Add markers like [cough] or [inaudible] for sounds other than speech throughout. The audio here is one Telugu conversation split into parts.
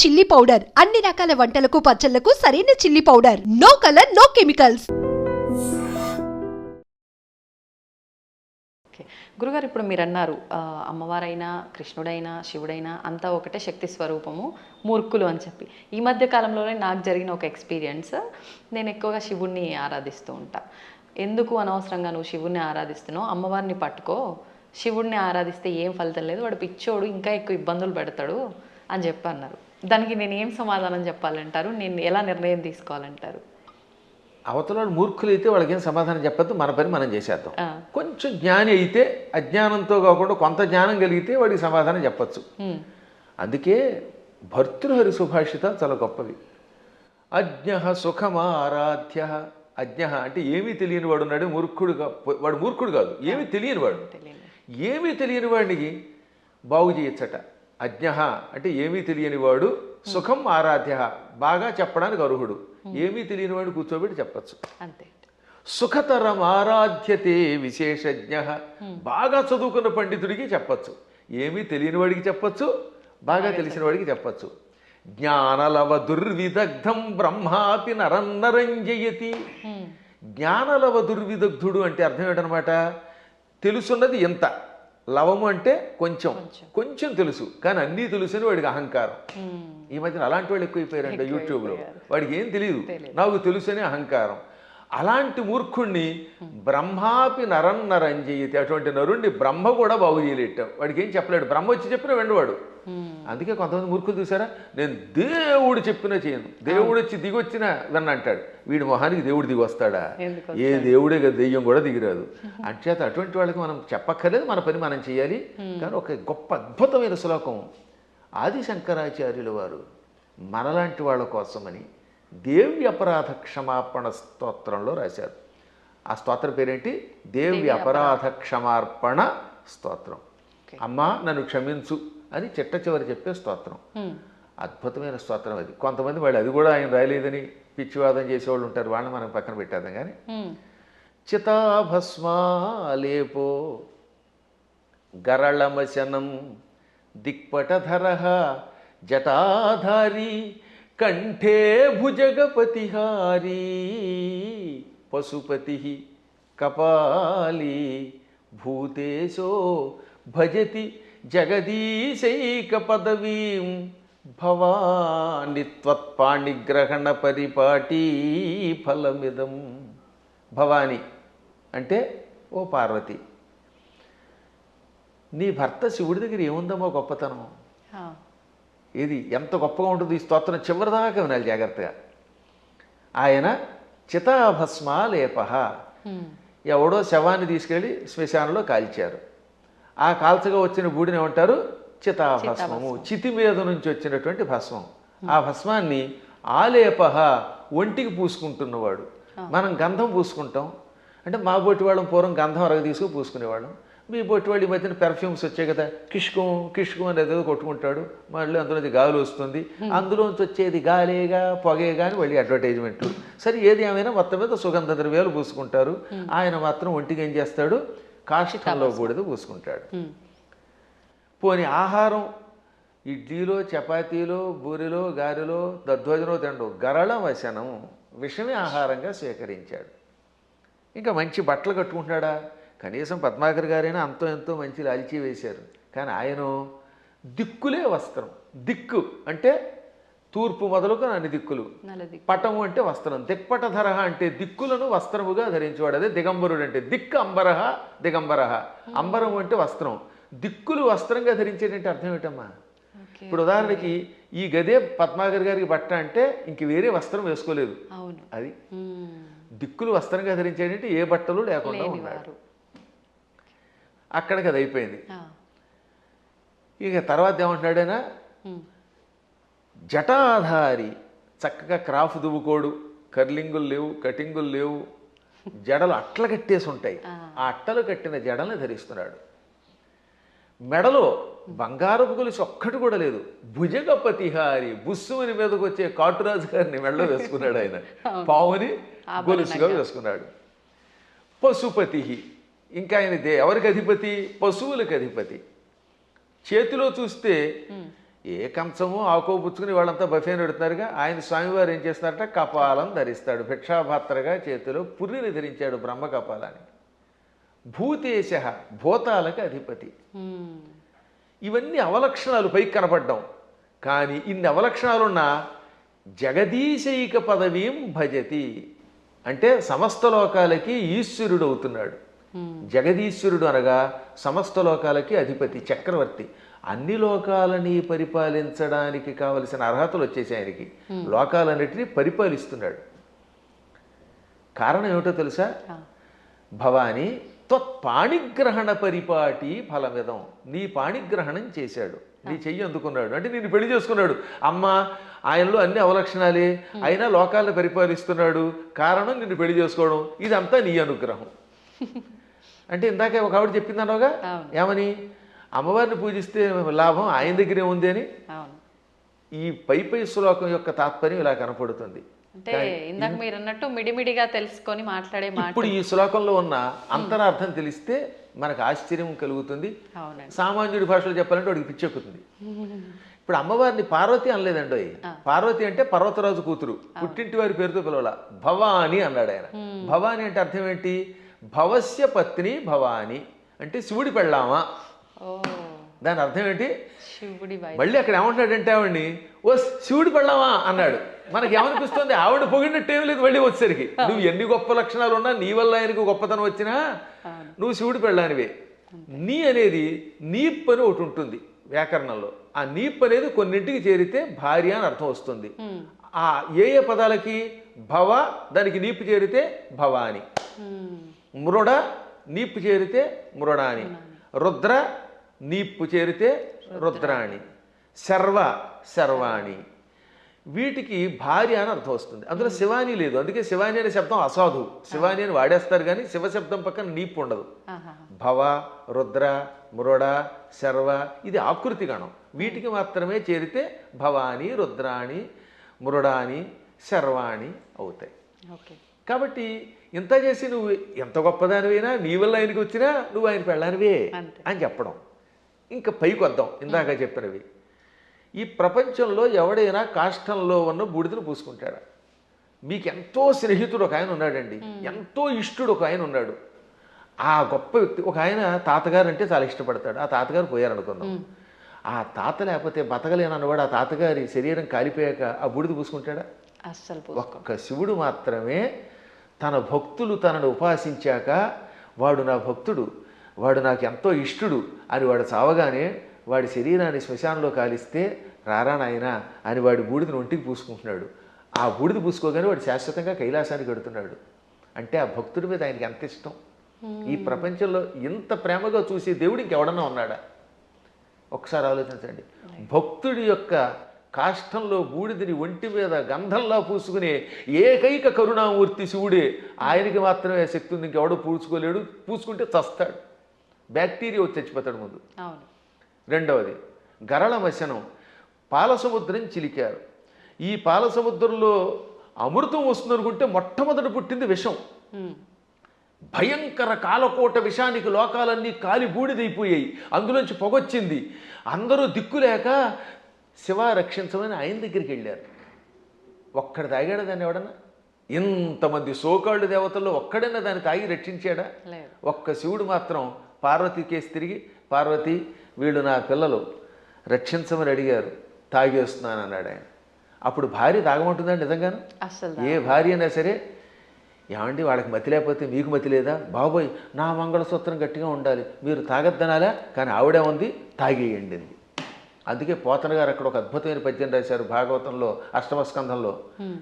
Chilli powder. అన్ని రకాల వంటలకు పచ్చళ్ళకు సరైన chilli powder. No colour no chemicals okay గురుగారు ఇప్పుడు మీరు అన్నారు అమ్మవారైనా కృష్ణుడైనా శివుడైనా అంతా ఒకటే శక్తి స్వరూపము మూర్ఖులు అని చెప్పి. ఈ మధ్య కాలంలోనే నాకు జరిగిన ఒక ఎక్స్పీరియన్స్ నేను ఎక్కువగా శివుణ్ణి ఆరాధిస్తూ ఉంటా. ఎందుకు అనవసరంగా నువ్వు శివుణ్ణి ఆరాధిస్తున్నావు? అమ్మవారిని పట్టుకో. శివుణ్ణి ఆరాధిస్తే ఏం ఫలితం లేదు. వాడు పిచ్చోడు ఇంకా ఎక్కువ ఇబ్బందులు పెడతాడు అని చెప్పి అన్నారు దానికి నేను ఏం సమాధానం చెప్పాలంటారు? నేను ఎలా నిర్ణయం తీసుకోవాలంటారు? అవతల మూర్ఖులు అయితే వాళ్ళకేం సమాధానం చెప్పద్దు మన పని మనం చేసేద్దాం. కొంచెం జ్ఞాని అయితే అజ్ఞానంతో కాకుండా కొంత జ్ఞానం కలిగితే వాడికి సమాధానం చెప్పచ్చు. అందుకే భర్తృహరి సుభాషితాలు చాలా గొప్పవి. అజ్ఞ సుఖమారాధ్య అజ్ఞ అంటే ఏమీ తెలియని వాడు ఉన్నాడు మూర్ఖుడు వాడు మూర్ఖుడు కాదు ఏమీ తెలియని వాడు. ఏమీ తెలియని వాడికి బాగు చేయొచ్చట. అజ్ఞ అంటే ఏమీ తెలియని వాడు సుఖం ఆరాధ్య బాగా చెప్పడానికి అర్హుడు. ఏమీ తెలియని వాడు కూర్చోబెట్టి చెప్పచ్చు. అంతే. సుఖతరం ఆరాధ్యతే విశేషజ్ఞ బాగా చదువుకున్న పండితుడికి చెప్పచ్చు. ఏమీ తెలియని వాడికి చెప్పచ్చు బాగా తెలిసిన వాడికి చెప్పచ్చు. జ్ఞానలవ దుర్విదగ్ధం బ్రహ్మాపి నరన్నరంజయతి జ్ఞానలవ దుర్విదగ్ధుడు అంటే అర్థం ఏంటనమాట తెలుసున్నది ఎంత లవము అంటే కొంచెం. కొంచెం. తెలుసు కానీ అన్నీ తెలుసని వాడికి అహంకారం. ఈ మధ్యన అలాంటి వాళ్ళు ఎక్కువైపోయారంట యూట్యూబ్లో. వాడికి ఏం తెలియదు నాకు తెలుసని అహంకారం. అలాంటి మూర్ఖుణ్ణి బ్రహ్మాపి నరం నరంజయితి అటువంటి నరుణ్ణి బ్రహ్మ కూడా బాగు చేయలేట. వాడికి ఏం చెప్పలేడు. బ్రహ్మ వచ్చి చెప్పిన వెండవాడు అందుకే కొంతమంది మూర్ఖులు చూసారా? నేను దేవుడు చెప్పినా చేయను. దేవుడు వచ్చి దిగొచ్చినా విన్న అంటాడు. వీడి మొహానికి దేవుడు దిగి వస్తాడా? ఏ దేవుడే కదా దెయ్యం కూడా దిగిరాదు అంచేత అటువంటి వాళ్ళకి మనం చెప్పక్కర్లేదు. మన పని మనం చేయాలి. కానీ ఒక గొప్ప అద్భుతమైన శ్లోకం. ఆది శంకరాచార్యుల వారు మనలాంటి వాళ్ళ కోసమని దేవి అపరాధ క్షమాపణ స్తోత్రంలో రాశారు. ఆ స్తోత్రం పేరేంటి? దేవి అపరాధ క్షమార్పణ స్తోత్రం అమ్మా నన్ను క్షమించు అని చిట్ట చివరి చెప్పే స్తోత్రం. అద్భుతమైన స్తోత్రం అది. కొంతమంది వాళ్ళు అది కూడా ఆయన రాయలేదని పిచ్చివాదం చేసేవాళ్ళు ఉంటారు. వాళ్ళని మనం పక్కన పెట్టేద్దాం కానీ. చితాభస్మాలేపో గరళమశనం దిక్పటధర జటాధారి కంఠే భుజగపతిహారీ పశుపతి కపాలి భూతేశో భజతి జగదీశైక పదవీం భవాని త్వత్పాణిగ్రహణ పరిపాటీ ఫలమిదం. భవాని అంటే ఓ పార్వతి. నీ భర్త శివుడి దగ్గర ఏముందమ్మా గొప్పతనం? ఇది ఎంత గొప్పగా ఉంటుంది ఈ స్తోత్రం చివరిదాకా వినాలి జాగ్రత్తగా. ఆయన చితాభస్మాలేప. హ్మ్. ఎవడో శవాన్ని తీసుకెళ్ళి శ్మశానంలో కాల్చారు. ఆ కాల్చగా వచ్చిన బూడిని ఏమంటారు? చితాభస్మము. చితి మీద నుంచి వచ్చినటువంటి భస్మం. ఆ భస్మాన్ని ఆలేప ఒంటికి పూసుకుంటున్నవాడు. మనం గంధం పూసుకుంటాం. అంటే మా బొట్టి వాళ్ళం పూర్వం గంధం అరగ తీసుకు పూసుకునేవాళ్ళం. మీ బొట్టి వాళ్ళు ఈ మధ్యన పెర్ఫ్యూమ్స్ వచ్చాయి కదా కిష్కం కిష్కం అనేది ఏదో కొట్టుకుంటాడు మళ్ళీ అందులోంచి గాలి వస్తుంది. అందులోంచి వచ్చేది గాలేగా పొగేగా అని మళ్ళీ అడ్వర్టైజ్మెంట్లు సరే ఏది ఏమైనా మొత్తం మీద సుగంధ ద్రవ్యాలు పూసుకుంటారు. ఆయన మాత్రం ఒంటికి ఏం చేస్తాడు? కాష్టంలో బూడిద పూసుకుంటాడు. పోని ఆహారం ఇడ్లీలో చపాతీలో బూరిలో గారెలో దధ్వజనో తినడు. గరళ వశనం విషమే ఆహారంగా స్వీకరించాడు. ఇంకా మంచి బట్టలు కట్టుకుంటున్నాడా? కనీసం పద్మాకర్ గారైనా అంతో ఎంతో మంచి లాల్చీ వేశారు. కానీ ఆయన దిక్కులే వస్త్రం. దిక్కు అంటే తూర్పు మొదలుకు అన్ని దిక్కులు. పటము అంటే వస్త్రం. దిక్పటధర అంటే దిక్కులను వస్త్రముగా ధరించేవాడు. అదే దిగంబరుడు అంటే దిక్కు అంబరహ దిగంబరహ. అంబరం అంటే వస్త్రం. దిక్కులు వస్త్రంగా ధరించేటంటే అర్థం ఏంటమ్మా ఓకే. ఇప్పుడు ఉదాహరణకి ఈ గదే పద్మాకర్ గారికి బట్ట అంటే ఇంక వేరే వస్త్రం వేసుకోలేదు. అది. దిక్కులు వస్త్రంగా ధరించేటంటే ఏ బట్టలు లేకుండా ఉన్నాడు లేనివారు అక్కడికి అది అయిపోయింది. ఇక తర్వాత ఏమంటున్నాడైనా. జటాధారి చక్కగా క్రాఫ్ దువ్వుకోడు కర్లింగులు లేవు కటింగులు లేవు జడలు అట్ల కట్టేసి ఉంటాయి. ఆ. అట్టలు కట్టిన జడల్ని ధరిస్తున్నాడు. మెడలో బంగారపు గొలుసు ఒక్కటి కూడా లేదు. భుజగపతిహారి బుస్సుమని మీదకి వచ్చే కాటురాజు గారిని మెడలో వేసుకున్నాడు ఆయన. పావుని గొలుసుగా వేసుకున్నాడు. పశుపతి ఇంకా ఆయన దే ఎవరికి అధిపతి? పశువులకు అధిపతి. చేతిలో చూస్తే ఏ కంచము ఆకో పుచ్చుకుని వాళ్ళంతా బఫేని పెడుతున్నారుగా. ఆయన స్వామివారు ఏం చేస్తున్నారట? కపాలం ధరిస్తాడు. భిక్షాపాత్రగా చేతిలో పుర్రిని ధరించాడు బ్రహ్మ కపాలాన్ని భూతేశ భూతాలకు అధిపతి. ఇవన్నీ అవలక్షణాలు పైకి కనపడ్డం. కానీ ఇన్ని అవలక్షణాలున్న జగదీశైక పదవీం భజతి. అంటే సమస్త లోకాలకి ఈశ్వరుడు అవుతున్నాడు. జగదీశ్వరుడు అనగా సమస్త లోకాలకి అధిపతి చక్రవర్తి. అన్ని లోకాలని పరిపాలించడానికి కావలసిన అర్హతలు వచ్చేసాయి ఆయనకి. లోకాలన్నిటినీ పరిపాలిస్తున్నాడు. కారణం ఏమిటో తెలుసా. భవాని త్వత్పాణిగ్రహణ పరిపాటి ఫలమిదం. నీ పాణిగ్రహణం చేశాడు. నీ చెయ్యి అందుకున్నాడు. అంటే నేను పెళ్ళి చేసుకున్నాడు. అమ్మ ఆయనలో అన్ని అవలక్షణాలే. అయినా లోకాలను పరిపాలిస్తున్నాడు. కారణం నిన్ను పెళ్ళి చేసుకోవడం. ఇదంతా నీ అనుగ్రహం. [laughs] అంటే ఇందాక ఒక ఆవిడ చెప్పిందనగా అవును. ఏమని? అమ్మవారిని పూజిస్తే లాభం ఆయన దగ్గరే ఉంది అని? ఈ పై పై శ్లోకం యొక్క తాత్పర్యం ఇలా కనపడుతుంది. అంటే ఇందాక మీరు అన్నట్టు మిడిమిడిగా తెలుసుకొని మాట్లాడే మాట ఇప్పుడు ఈ శ్లోకంలో ఉన్న అంతరార్థం తెలిస్తే మనకు ఆశ్చర్యం కలుగుతుంది. సామాన్యుడి భాషలో చెప్పాలంటే వాడికి పిచ్చెక్కుతుంది [laughs] ఇప్పుడు అమ్మవారిని పార్వతి అనలేదండి. పార్వతి అంటే పర్వతరాజు కూతురు. పుట్టింటి వారి పేరుతో పిలవాల. భవాని అన్నాడు ఆయన. భవాని అంటే అర్థం ఏంటి? భవస్య పత్ని భవాని అంటే శివుడి పెళ్ళామా? దాని అర్థం ఏంటి? మళ్ళీ అక్కడ ఏమంటాడంటే ఆవిడ్ని ఓ శివుడి పెళ్ళామా? అన్నాడు. మనకి ఏమనిపిస్తుంది ఆవిడ పొగిడినట్టు ఏం లేదు మళ్ళీ వచ్చేసరికి. నువ్వు ఎన్ని గొప్ప లక్షణాలు ఉన్నా నీ వల్ల ఆయనకు గొప్పతనం వచ్చినా నువ్వు శివుడి పెళ్ళానివే. నీ అనేది నీప్ అని ఒకటి ఉంటుంది వ్యాకరణంలో. ఆ నీప్ అనేది కొన్నింటికి చేరితే భార్య అని అర్థం వస్తుంది. ఆ ఏ ఏ పదాలకి? భవ దానికి నీపు చేరితే భవాని. మృడ నీపు చేరితే మృడాని రుద్ర నీపు చేరితే రుద్రాణి. శర్వ శర్వాణి. వీటికి భార్య అని అర్థం వస్తుంది. అందులో శివాని లేదు. అందుకే శివాని అనే శబ్దం అసాధు. శివాని అని వాడేస్తారు కానీ శివ శబ్దం పక్కన నీపు ఉండదు. భవ రుద్ర మృడ శర్వ ఇది ఆకృతి గణం. వీటికి మాత్రమే చేరితే భవాని రుద్రాణి మృడాని శర్వాణి అవుతాయి. ఓకే. కాబట్టి ఇంత చేసి నువ్వు ఎంత గొప్పదానివైనా నీ వల్ల ఆయనకి వచ్చినా నువ్వు ఆయన పెళ్ళానివే. అని చెప్పడం. ఇంకా పైకి వద్దాం ఇందాక చెప్పినవి. ఈ ప్రపంచంలో ఎవడైనా కాష్టంలో ఉన్న బూడిదను పూసుకుంటాడా. మీకు ఎంతో స్నేహితుడు ఒక ఆయన ఉన్నాడండి. ఎంతో ఇష్టుడు ఒక ఆయన ఉన్నాడు. ఆ గొప్ప వ్యక్తి ఒక ఆయన తాతగారు అంటే చాలా ఇష్టపడతాడు. ఆ తాతగారు పోయారనుకుందాం. ఆ తాత లేకపోతే బతకలేనన్నవాడు ఆ తాతగారి శరీరం కాలిపోయాక ఆ బూడిద పూసుకుంటాడా? అస్సలు ఒక్క శివుడు మాత్రమే తన భక్తులు తనను ఉపాసించాక వాడు నా భక్తుడు వాడు నాకు ఎంతో ఇష్టుడు అని వాడు చావగానే వాడి శరీరాన్ని శ్మశానంలో కాలిస్తే రారా నాయనా అని వాడి బూడిదని ఒంటికి పూసుకుంటున్నాడు. ఆ బూడిద పూసుకోగానే వాడు శాశ్వతంగా కైలాసానికి వెడుతున్నాడు. అంటే ఆ భక్తుడి మీద ఆయనకి ఎంత ఇష్టం? ఈ ప్రపంచంలో ఇంత ప్రేమగా చూసే దేవుడు ఇంకెవడన్నా ఉన్నాడా? ఒకసారి ఆలోచించండి. భక్తుడి యొక్క కాష్టంలో బూడిదని ఒంటి మీద గంధంలా పూసుకునే ఏకైక కరుణామూర్తి శివుడే. ఆయనకి మాత్రమే శక్తి ఉంది ఇంకెవడో పూసుకోలేడు పూసుకుంటే చస్తాడు. బ్యాక్టీరియా వచ్చి చచ్చిపోతాడు ముందు. రెండవది గరళ మశనం. పాల సముద్రం చిలికారు. ఈ పాల సముద్రంలో అమృతం వస్తుందనుకుంటే మొట్టమొదట పుట్టింది విషం. భయంకర కాలకోట విషానికి లోకాలన్నీ కాలి బూడిదైపోయాయి అందులోంచి పొగొచ్చింది. అందరూ దిక్కులేక శివ రక్షించమని ఆయన దగ్గరికి వెళ్ళారు. ఒక్కడ తాగాడా దాన్ని ఎవడన్నా? ఇంతమంది సోకాళ్ళు దేవతల్లో ఒక్కడైనా దాన్ని తాగి రక్షించాడా? ఒక్క శివుడు మాత్రం పార్వతి కేసు తిరిగి పార్వతి వీళ్ళు నా పిల్లలు రక్షించమని అడిగారు తాగేస్తున్నాను అన్నాడు ఆయన. అప్పుడు భార్య తాగమంటుందా నిజంగాను? ఏ భార్య అయినా సరే ఏమండి వాళ్ళకి మతి లేకపోతే మీకు మతి లేదా? బాబోయ్ నా మంగళసూత్రం గట్టిగా ఉండాలి మీరు తాగద్దనాలా? కానీ ఆవిడే ఉంది తాగేయండి అందుకే పోతన గారు అక్కడ ఒక అద్భుతమైన పద్యం రాశారు భాగవతంలో అష్టమ స్కంధంలో మ్మ్.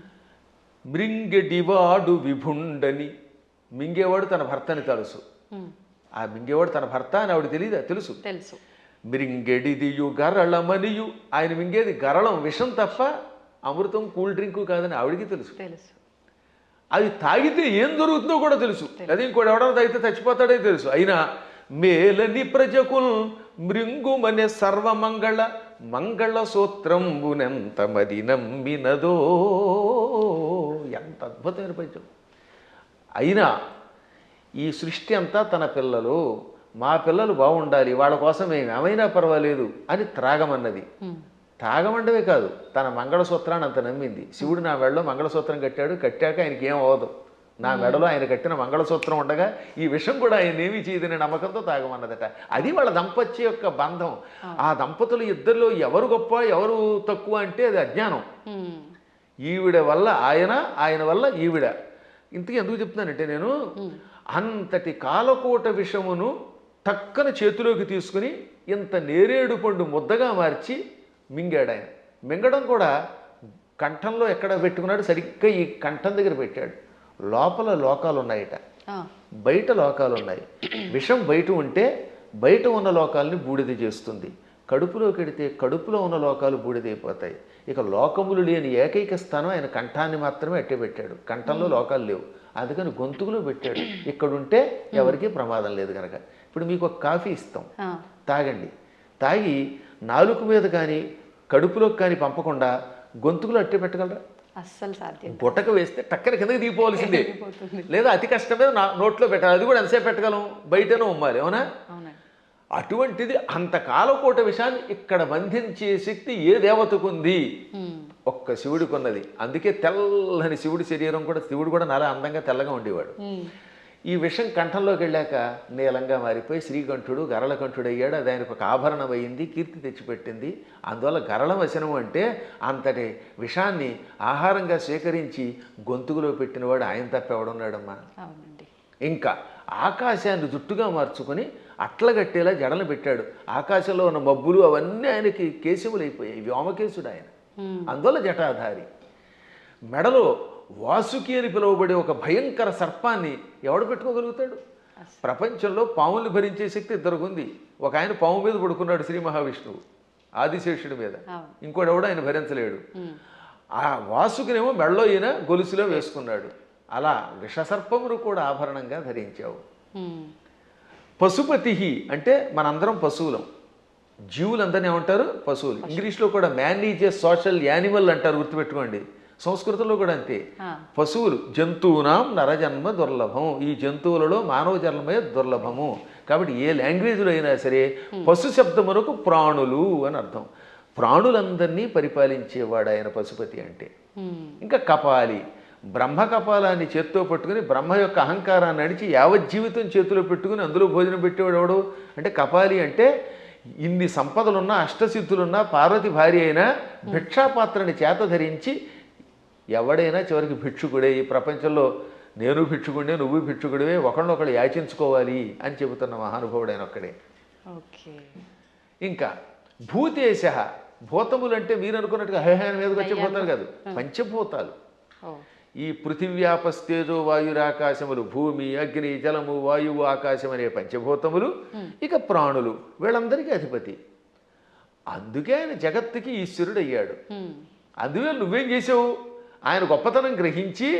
మృంగెడివాడు విభుండని మింగేవాడు తన భర్తని తెలుసు. ఆ మింగేవాడు తన భర్త అని ఆవిడ తెలియదా? తెలుసు. తెలుసు. మిరింగెడిదియు గరళమనియు ఆయన మింగేది గరళం విషం తప్ప అమృతం కూల్ డ్రింకు కాదని ఆవిడికి తెలుసు. తెలుసు. అది తాగితే ఏం జరుగుతుందో కూడా తెలుసు. అది ఇంకోటి ఎవడో తాగితే చచ్చిపోతాడే తెలుసు. అయినా మేలని ప్రజకుల్ మృంగుమనే సర్వమంగళ మంగళ సూత్రంబునెంత మది నమ్మినదో. ఎంత అద్భుతమైన పద్యం. అయినా ఈ సృష్టి అంతా తన పిల్లలు మా పిల్లలు బాగుండాలి వాళ్ళ కోసం ఏమైనా పర్వాలేదు అని త్రాగమన్నది. తాగమండవే కాదు తన మంగళసూత్రాన్ని అంత నమ్మింది. శివుడు నా మెడలో మంగళసూత్రం కట్టాడు కట్టాక ఆయనకి ఏం అవ్వదు. నా మెడలో ఆయన కట్టిన మంగళసూత్రం ఉండగా ఈ విషయం కూడా ఆయన ఏమీ చేయదనే నమ్మకంతో తాగమన్నదట. అది వాళ్ళ దంపత్య యొక్క బంధం. ఆ దంపతులు ఇద్దరిలో ఎవరు గొప్ప ఎవరు తక్కువ అంటే అది అజ్ఞానం. ఈవిడ వల్ల ఆయన ఆయన వల్ల ఈవిడ. ఇంతకీ ఎందుకు చెప్తున్నానంటే నేను అంతటి కాలకోట విషమును టక్కన చేతిలోకి తీసుకుని ఇంత నేరేడు పండు ముద్దగా మార్చి మింగాడు ఆయన మింగడం కూడా కంఠంలో ఎక్కడ పెట్టుకున్నాడు సరిగ్గా ఈ కంఠం దగ్గర పెట్టాడు. లోపల లోకాలు ఉన్నాయట బయట లోకాలు ఉన్నాయి విషం బయట ఉంటే బయట ఉన్న లోకాలని బూడిద చేస్తుంది. కడుపులో కెడితే కడుపులో ఉన్న లోకాలు బూడిదైపోతాయి. ఇక లోకములు లేని ఏకైక స్థానం ఆయన కంఠాన్ని మాత్రమే అట్టే పెట్టాడు. కంఠంలో లోకాలు లేవు. అందుకని గొంతుకులో పెట్టాడు. ఇక్కడుంటే ఎవరికీ ప్రమాదం లేదు కనుక ఇప్పుడు మీకు ఒక కాఫీ ఇస్తాం. తాగండి. తాగి నాలుక మీద కానీ కడుపులోకి కానీ పంపకుండా గొంతుకులో అట్టే పెట్టగలరా? అస్సలు సాధ్యం బుట్టక వేస్తే టక్కన కిందకి దిగిపోవలసిందే. లేదా అతి కష్టమే నా నోట్లో పెట్టాలి. అది కూడా ఎంతసేపు పెట్టగలం? బయటనే ఉమ్మాలి అవునా? అటువంటిది అంత కాలకోట విషయాన్ని ఇక్కడ బంధించే శక్తి ఏ దేవతకు ఉంది? ఉమ్, ఒక్క శివుడికి ఉన్నది. అందుకే తెల్లని శివుడి శరీరం కూడా శివుడు కూడా చాలా అందంగా తెల్లగా ఉండేవాడు. ఈ విషం కంఠంలోకి వెళ్ళాక నీలంగా మారిపోయి శ్రీకంఠుడు గరళకంఠుడు అయ్యాడు అది ఆయనకు ఒక ఆభరణం అయింది కీర్తి తెచ్చిపెట్టింది. అందువల్ల గరళ వచనం అంటే అంతటి విషాన్ని ఆహారంగా స్వీకరించి గొంతుకులో పెట్టినవాడు ఆయన తప్ప ఎవడున్నాడమ్మా? ఇంకా ఆకాశాన్ని జుట్టుగా మార్చుకొని అట్లగట్టేలా జడలు పెట్టాడు. ఆకాశంలో ఉన్న మబ్బులు అవన్నీ ఆయనకి కేశములు అయిపోయాయి వ్యోమకేశుడు ఆయన. అందువల్ల జటాధారి. మెడలో వాసుకి అని పిలువబడే ఒక భయంకర సర్పాన్ని ఎవడు పెట్టుకోగలుగుతాడు? ప్రపంచంలో పాముల్ని భరించే శక్తి ఇద్దరికి ఉంది ఒక ఆయన పాము మీద పడుకున్నాడు శ్రీ మహావిష్ణువు ఆదిశేషుడి మీద. ఎవడు ఆయన భరించలేడు. ఆ వాసుకినేమో మెడలో ఈయన గొలుసులో వేసుకున్నాడు. అలా విషసర్పమును కూడా ఆభరణంగా ధరించావు. పశుపతి అంటే మనందరం పశువులం. జీవులందరినీ ఏమంటారు? పశువులు. ఇంగ్లీష్లో కూడా man is a social animal అంటారు గుర్తుపెట్టుకోండి. సంస్కృతంలో కూడా అంతే. పశువులు జంతువునాం నరజన్మ దుర్లభం. ఈ జంతువులలో మానవ జన్మే దుర్లభము. కాబట్టి ఏ లాంగ్వేజ్లో అయినా సరే పశు శబ్దమునకు ప్రాణులు అని అర్థం. ప్రాణులందరినీ పరిపాలించేవాడు ఆయన పశుపతి అంటే. ఇంకా కపాలి. బ్రహ్మ కపాలాన్ని చేత్తో పట్టుకుని బ్రహ్మ యొక్క అహంకారాన్ని నడిచి యావజ్జీవితం చేతిలో పెట్టుకుని అందులో భోజనం పెట్టేవాడు ఎవడు? అంటే కపాలి అంటే ఇన్ని సంపదలున్నా అష్టసిద్ధులున్నా పార్వతి భార్య అయినా భిక్షాపాత్రని చేత ధరించి ఎవడైనా చివరికి భిక్షుకుడే. ఈ ప్రపంచంలో నేను భిక్షుకుడే నువ్వు భిక్షుకుడివే ఒకళ్ళనొకళ్ళు యాచించుకోవాలి అని చెబుతున్న మహానుభావుడైన ఒక్కడే. ఇంకా భూతేశ భూతములు అంటే మీరు అనుకున్నట్టుగా హైహాన్ మీదకి వచ్చే భూతాలు కాదు పంచభూతాలు. ఈ పృథివ్యాపస్తేజో వాయురాకాశములు భూమి అగ్ని జలము వాయువు ఆకాశం అనే పంచభూతములు ఇక ప్రాణులు వీళ్ళందరికీ అధిపతి. అందుకే ఆయన జగత్తుకి ఈశ్వరుడు అయ్యాడు అందువల్ల నువ్వేం చేసావు? ఆయన గొప్పతనం గ్రహించి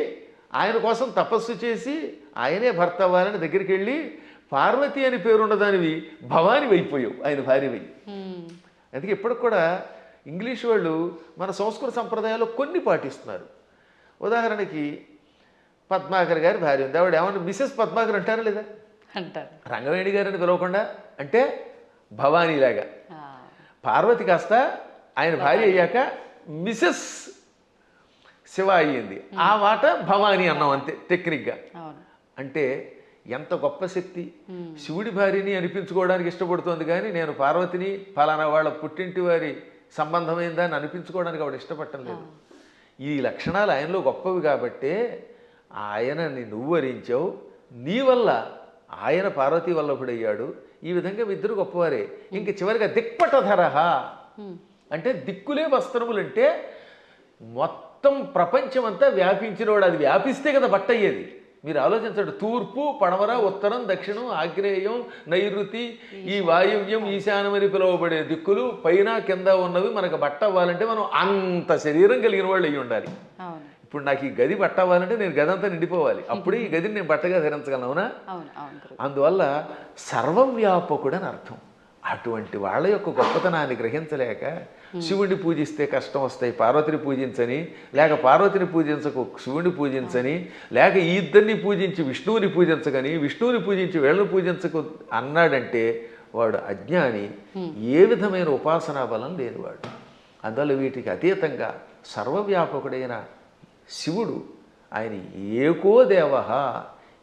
ఆయన కోసం తపస్సు చేసి ఆయనే భర్త అవ్వాలని దగ్గరికి వెళ్ళి పార్వతి అని పేరున్నదానివి భవాని అయిపోయావు ఆయన భార్యవై. ఉమ్, అందుకే ఇప్పటికి కూడా ఇంగ్లీష్ వాళ్ళు మన సంస్కృత సంప్రదాయాల్లో కొన్ని పాటిస్తున్నారు. ఉదాహరణకి పద్మాకర్ గారి భార్య ఉంది. ఆవిడ ఏమన్నా మిసెస్ పద్మాకర్ అంటారా లేదా? అంటారు. రంగవేణి గారిని పిలవకుండా అంటే భవానీలాగా. పార్వతి కాస్త ఆయన భార్య అయ్యాక మిసెస్ శివ అయ్యింది. ఆ మాట భవానీ అన్నాం అంతే టెక్నిక్గా. అంటే ఎంత గొప్ప శక్తి. శివుడి భార్యని అనిపించుకోవడానికి ఇష్టపడుతోంది కానీ నేను పార్వతిని ఫలానా వాళ్ళ పుట్టింటి వారి సంబంధమైందా అని అనిపించుకోవడానికి ఆవిడ ఇష్టపడటం లేదు. ఈ లక్షణాలు ఆయనలో గొప్పవి కాబట్టే ఆయనని నువ్వు వరించావు నీ వల్ల ఆయన పార్వతీ వల్లభుడయ్యాడు. ఈ విధంగా ఇద్దరు గొప్పవారే. ఇంక చివరిగా దిక్పటధరహ. అంటే దిక్కులే వస్త్రములంటే మొత్తం ప్రపంచమంతా వ్యాపించినవాడు అది వ్యాపిస్తే కదా బట్ట అయ్యేది మీరు ఆలోచించండి తూర్పు పడమర ఉత్తరం దక్షిణం ఆగ్నేయం నైరుతి ఈ వాయువ్యం ఈశాన్యం అని పిలువబడే దిక్కులు పైన కింద ఉన్నవి మనకు బట్ట అవ్వాలంటే మనం అంత శరీరం కలిగిన వాళ్ళు అయ్యి ఉండాలి. ఇప్పుడు నాకు ఈ గది బట్ట అవ్వాలంటే నేను గది అంతా నిండిపోవాలి. అప్పుడే ఈ గదిని నేను బట్టగా ధరించగలను అవునా. అందువల్ల సర్వవ్యాపకుడు అని అర్థం. అటువంటి వాళ్ళ యొక్క గొప్పతనాన్ని గ్రహించలేక శివుడిని పూజిస్తే కష్టం వస్తాయి పార్వతిని పూజించని లేక పార్వతిని పూజించకు శివుడిని పూజించని లేక ఈ ఇద్దరిని పూజించి విష్ణువుని పూజించగని విష్ణువుని పూజించి వీళ్ళని పూజించకు అన్నాడంటే వాడు అజ్ఞాని. ఏ విధమైన ఉపాసనా బలం లేనివాడు అందువల్ల వీటికి అతీతంగా సర్వవ్యాపకుడైన శివుడు ఆయన ఏకో దేవ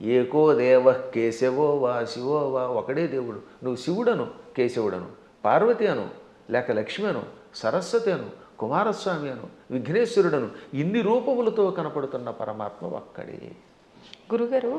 ఏకో దేవ కేశవో వా శివో వా ఒకడే దేవుడు. నువ్వు శివుడను కేశవుడను పార్వతి అను లేక లక్ష్మి అను సరస్వతి అను కుమారస్వామి అను విఘ్నేశ్వరుడను ఇన్ని రూపములతో కనపడుతున్న పరమాత్మ ఒక్కడే. గురుగారు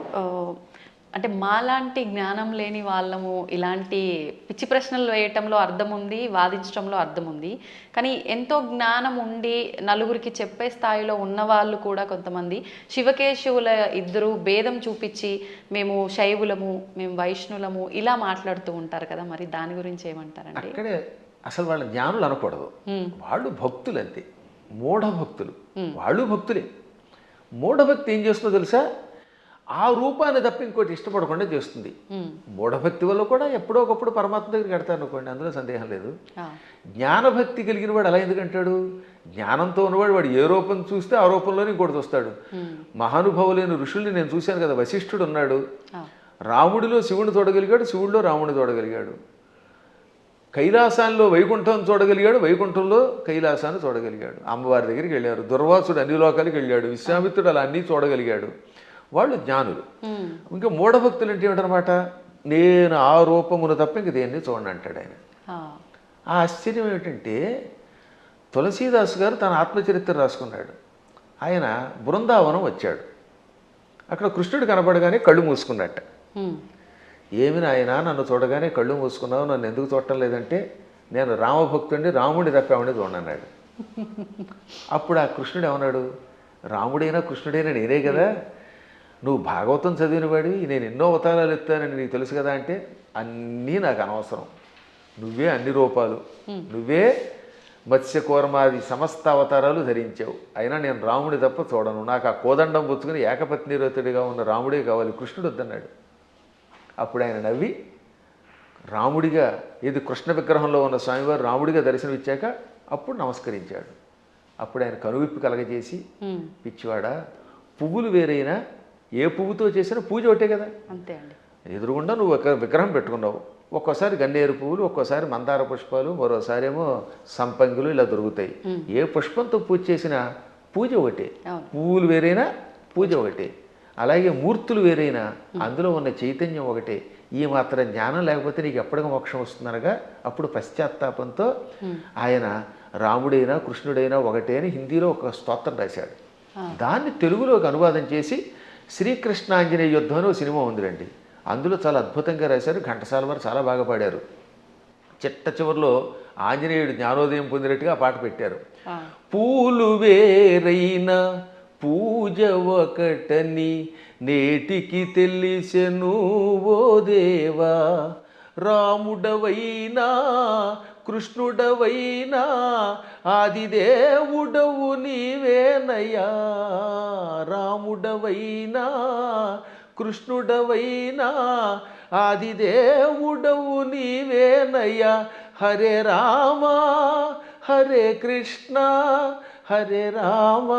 అంటే మాలాంటి జ్ఞానం లేని వాళ్ళము ఇలాంటి పిచ్చి ప్రశ్నలు వేయటంలో అర్థం ఉంది వాదించడంలో అర్థం ఉంది కానీ ఎంతో జ్ఞానం ఉండి నలుగురికి చెప్పే స్థాయిలో ఉన్న వాళ్ళు కూడా కొంతమంది. శివకేశవుల ఇద్దరు భేదం చూపించి మేము శైవులము మేము వైష్ణులము ఇలా మాట్లాడుతూ ఉంటారు కదా మరి దాని గురించి ఏమంటారండి? అక్కడే అసలు వాళ్ళ జ్ఞానులు అనకూడదు. వాళ్ళు భక్తులు అంతే మూఢభక్తులు వాళ్ళు భక్తులే. మూఢభక్తి ఏం చేస్తుందో తెలుసా? ఆ రూపాన్ని తప్ప ఇంకోటి ఇష్టపడకుండా చేస్తుంది. మూఢభక్తి వల్ల కూడా ఎప్పుడో ఒకప్పుడు పరమాత్మ దగ్గరికి కడతారు అనుకోండి అందులో సందేహం లేదు. జ్ఞానభక్తి కలిగిన వాడు అలా ఎందుకంటాడు జ్ఞానంతో ఉన్నవాడు వాడు ఏ రూపం చూస్తే ఆ రూపంలోనే ఇంకోటి చూస్తాడు. మహానుభావులైన ఋషుల్ని నేను చూశాను కదా వశిష్ఠుడు ఉన్నాడు. రాముడిలో శివుని చూడగలిగాడు శివుడిలో రాముడిని చూడగలిగాడు. కైలాసాల్లో వైకుంఠం చూడగలిగాడు వైకుంఠంలో కైలాసాన్ని చూడగలిగాడు. అమ్మవారి దగ్గరికి వెళ్ళారు. దుర్వాసుడు అన్ని లోకాలకి వెళ్ళాడు. విశ్వామిత్రుడు అలా అన్నీ చూడగలిగాడు. వాళ్ళు జ్ఞానులు. ఇంకా మూఢభక్తులు అంటే ఏమిటనమాట నేను ఆ రూపమును తప్ప ఇంక దేన్ని చూడండి అంటాడు ఆయన. ఆ, ఆశ్చర్యం ఏమిటంటే తులసీదాస్ గారు తన ఆత్మచరిత్ర రాసుకున్నాడు. ఆయన బృందావనం వచ్చాడు. అక్కడ కృష్ణుడు కనపడగానే కళ్ళు మూసుకున్నట్ట. ఏమి నాయనా నన్ను చూడగానే కళ్ళు మూసుకున్నావు నన్ను ఎందుకు చూడటం లేదంటే నేను రామభక్తుడిని రాముడి తప్పామని చూడన్నాడు [laughs] అప్పుడు ఆ కృష్ణుడు ఏమన్నాడు? రాముడైనా కృష్ణుడైనా నేనే కదా. నువ్వు భాగవతం చదివిన వాడివి నేను ఎన్నో అవతారాలు ఎత్తానని నీకు తెలుసు కదా అంటే అన్నీ నాకు అనవసరం. నువ్వే అన్ని రూపాలు. నువ్వే మత్స్య కూర్మాది సమస్త అవతారాలు ధరించావు. అయినా నేను రాముడి తప్ప చూడను. నాకు ఆ కోదండం పుచ్చుకుని ఏకపత్నిరతుడిగా ఉన్న రాముడే కావాలి. కృష్ణుడు వద్దన్నాడు. అప్పుడు ఆయన నవ్వి రాముడిగా ఇది కృష్ణ విగ్రహంలో ఉన్న స్వామివారు రాముడిగా దర్శనమిచ్చాక అప్పుడు నమస్కరించాడు. అప్పుడు ఆయన కనువిప్పు కలగజేసి పిచ్చివాడా పువ్వులు వేరైనా ఏ పువ్వుతో చేసిన పూజ ఒకటే కదా. అంతే అండి. ఎదురుగుండా నువ్వు ఒక విగ్రహం పెట్టుకున్నావు. ఒక్కోసారి గన్నేరు పువ్వులు ఒక్కోసారి మందార పుష్పాలు మరోసారి ఏమో సంపంగులు ఇలా దొరుకుతాయి. ఏ పుష్పంతో పూజ చేసినా పూజ ఒకటే. పువ్వులు వేరైనా పూజ ఒకటే. అలాగే మూర్తులు వేరైనా అందులో ఉన్న చైతన్యం ఒకటే. ఈ మాత్రం జ్ఞానం లేకపోతే నీకు ఎప్పటికీ మోక్షం వస్తుందనగా అప్పుడు పశ్చాత్తాపంతో ఆయన రాముడైనా కృష్ణుడైనా ఒకటే అని హిందీలో ఒక స్తోత్రం రాశాడు. దాన్ని తెలుగులోకి అనువాదం చేసి శ్రీకృష్ణాంజనేయ యుద్ధం అని ఒక సినిమా ఉందిరండి అందులో చాలా అద్భుతంగా రాశారు. ఘంటసాల వారు చాలా బాగా పాడారు. చిట్ట చివరిలో ఆంజనేయుడు జ్ఞానోదయం పొందినట్టుగా ఆ పాట పెట్టారు. పూలు వేరైన పూజ ఒకటని నేటికి తెలిసెను ఓ దేవా రాముడవైనా కృష్ణుడవైనా ఆదిదేవుడవు నీవేనయ్యా. రాముడవైనా కృష్ణుడవైనా ఆదిదేవుడవు నీవేనయ్యా. హరే రామ హరే కృష్ణ హరే రామ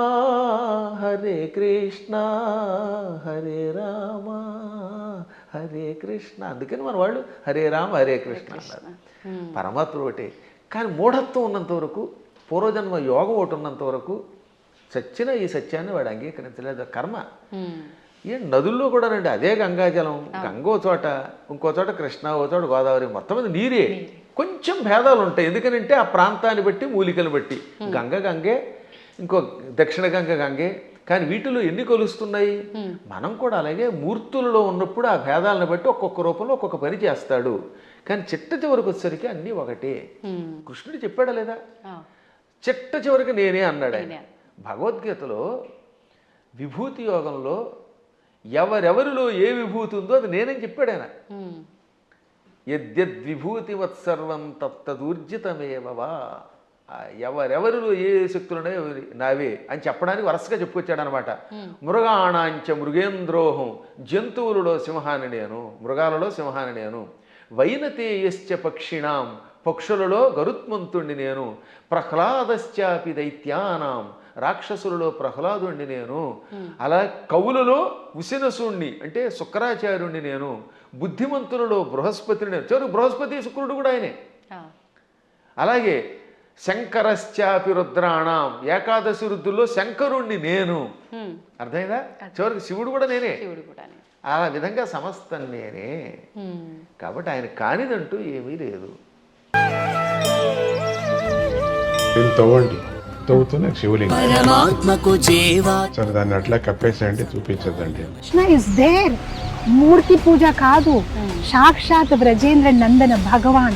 హరే కృష్ణ హరే రామ. హరే కృష్ణ. అందుకని మన వాళ్ళు హరే రామ హరే కృష్ణ అన్నారు. పరమాత్మ ఒకటే. కానీ మూఢత్వం ఉన్నంత వరకు పూర్వజన్మ యోగం ఒకటి ఉన్నంత వరకు సచ్చిన ఈ సత్యాన్ని వాడు అంగీకరించలేదు. కర్మ. ఏ నదుల్లో కూడా రండి. అదే గంగాజలం. గంగో చోట ఇంకో చోట కృష్ణ ఓ చోట గోదావరి. మొత్తం మీద నీరే. కొంచెం భేదాలు ఉంటాయి. ఎందుకనంటే ఆ ప్రాంతాన్ని బట్టి మూలికలు బట్టి. గంగ గంగే ఇంకో దక్షిణ గంగ గంగే కానీ వీటిలో ఎన్ని కొలుస్తున్నాయి? మనం కూడా అలాగే మూర్తులలో ఉన్నప్పుడు ఆ భేదాలను బట్టి ఒక్కొక్క రూపంలో ఒక్కొక్క పని చేస్తాడు. కానీ చిట్ట చివరికి వచ్చేసరికి అన్నీ ఒకటే. కృష్ణుడు చెప్పాడా లేదా? చిట్ట చివరికి నేనే అన్నాడు ఆయన. భగవద్గీతలో విభూతి యోగంలో ఎవరెవరిలో ఏ విభూతి ఉందో అది నేనని చెప్పాడు ఆయన. యద్యద్విభూతివత్సర్వం తత్తదూర్జితమేవవా ఆ ఎవరెవరిలో ఏ శక్తులున్నాయో అవి నావే అని చెప్పడానికి వరుసగా చెప్పుకొచ్చాడు అనమాట మృగాణాంచ మృగేంద్రోహం జంతువులలో సింహాని నేను మృగాలలో సింహాని నేను వైనతేయశ్చ పక్షిణాం పక్షులలో గరుత్మంతుణ్ణి నేను ప్రహ్లాదశ్చాపి దైత్యానాం రాక్షసులలో ప్రహ్లాదుణ్ణి నేను అలా కవులలో ఉసినసుణ్ణి అంటే శుక్రాచార్యుణ్ణి నేను బుద్ధిమంతులలో బృహస్పతిని నేను. చివరికి బృహస్పతి శుక్రుడు కూడా ఆయనే. అలాగే శంకరశ్చాపి రుద్రాణం. ఏకాదశి రుద్రుల్లో శంకరుణ్ణి నేను. అర్థమైందా? చివరికి శివుడు కూడా నేనే. ఆ విధంగా సమస్తం నేనే. కాబట్టి ఆయన కానిదంటూ ఏమీ లేదు. దీన్ని తవ్వండి. తవ్వుతూనే శివలింగం. పరమాత్మకు జీవా. సరే దాన్ని అట్లా కప్పేసేయండి చూపించదండి కృష్ణ ఇస్ దేర్ మూర్తి పూజ కాదు. సాక్షాత్ బ్రజేంద్ర నందన భగవాన్.